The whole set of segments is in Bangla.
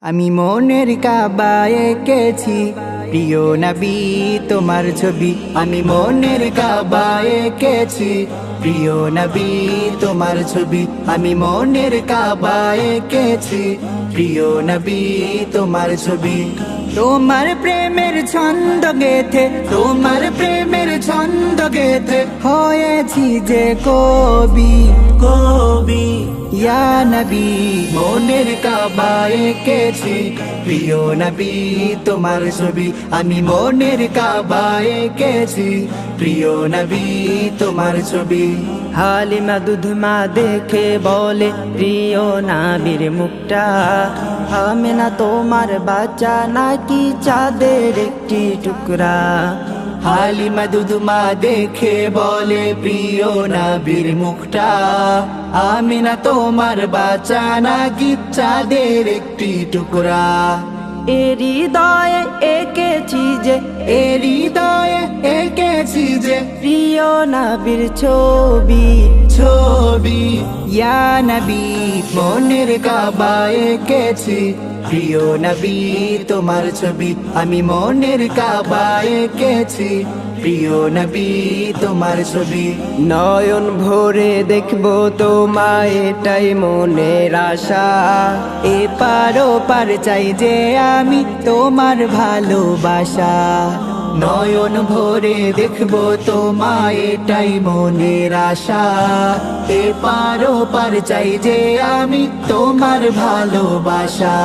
আমি মনের কাবায় এঁকেছি। প্রিয় নবী, তোমার ছবি। আমি মনের কাবায় এঁকেছি। প্রিয় নবী, তোমার ছবি। আমি মনের কাবায় এঁকেছি। প্রিয় নবী, তোমার ছবি। তোমার প্রেমের ছন্দ গেথে, তোমার প্রেমের ছন্দ গেথে হয়েছি যে কবি। কবি। ইয়া নবী, মনের কাবায় এঁকেছি প্রিয় নবী, তোমার ছবি আমি মনের কাবায় এঁকেছি প্রিয় নবী, তোমার ছবি। হালিমা দুধমা দেখে বলে, প্রিয় নাবির মুখটা আমি না, তোমার বাচ্চা নাকি চাঁদের একটি টুকরা। হালিমা দুধমা দেখে বলে প্রিয় নাবির মুখটা আমি না তোমার বাঁচা না গিচ্ছাদের একটি টুকরা। এ হৃদয়ে এঁকেছি যে এ হৃদয়ে এঁকেছি যে প্রিয় নাবির ছবি। ছবি। ইয়া নবী মনের কাবায় এঁকেছি। প্রিয় নবী তোমার ছবি আমি মনের কাবায় এঁকেছি। প্রিয় নবী, তোমার ছবি নয়ন ভরে দেখব তোমায়, এটাই মনের আশা। এ পারো পার চাই যে আমি তোমার ভালোবাসা। নয়ন ভরে দেখব তোমায়, এটাই মনের আশা। এ পারো পার চাই যে আমি তোমার ভালোবাসা।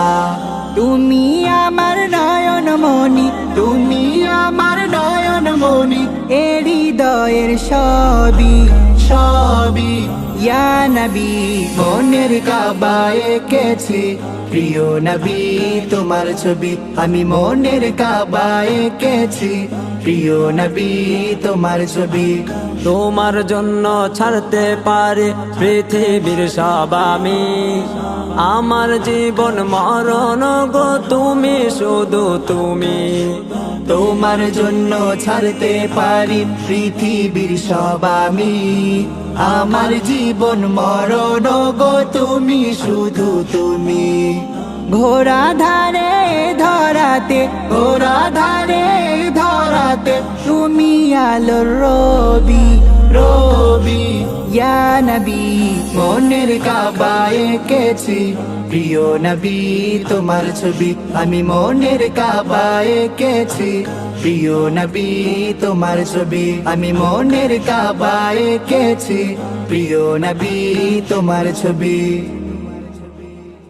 তুমি আমার নয়ন মনি তুমি আমার নয়ন মনি এ হৃদয়ের সবই সবই। ইয়া নবী, মনের কাবায় এঁকেছি। প্রিয় নবী, তোমার ছবি, আমি মনের কাবায় এঁকেছি। প্রিয় নবী, তোমার ছবি তোমার জন্য ছাড়তে পারে পৃথিবীর সব আমি। আমার জীবন মরণ গো, তুমি শুধু তুমি। তোমার জন্য ছাড়তে পারি পৃথিবীর সব আমি। আমার জীবন মরণ গো, তুমি শুধু তুমি। ঘোড়া ধারে ধরাতে ঘোড়া ধারে ধরাতে তুমি আলোর রবি রবি। ইয়া নবী, মনের কাবায় এঁকেছি। প্রিয় নবী, তোমার ছবি আমি মনের কাবায় এঁকেছি। প্রিয় নবী, তোমার ছবি আমি মনের কাবায় এঁকেছি। প্রিয় নবী, তোমার ছবি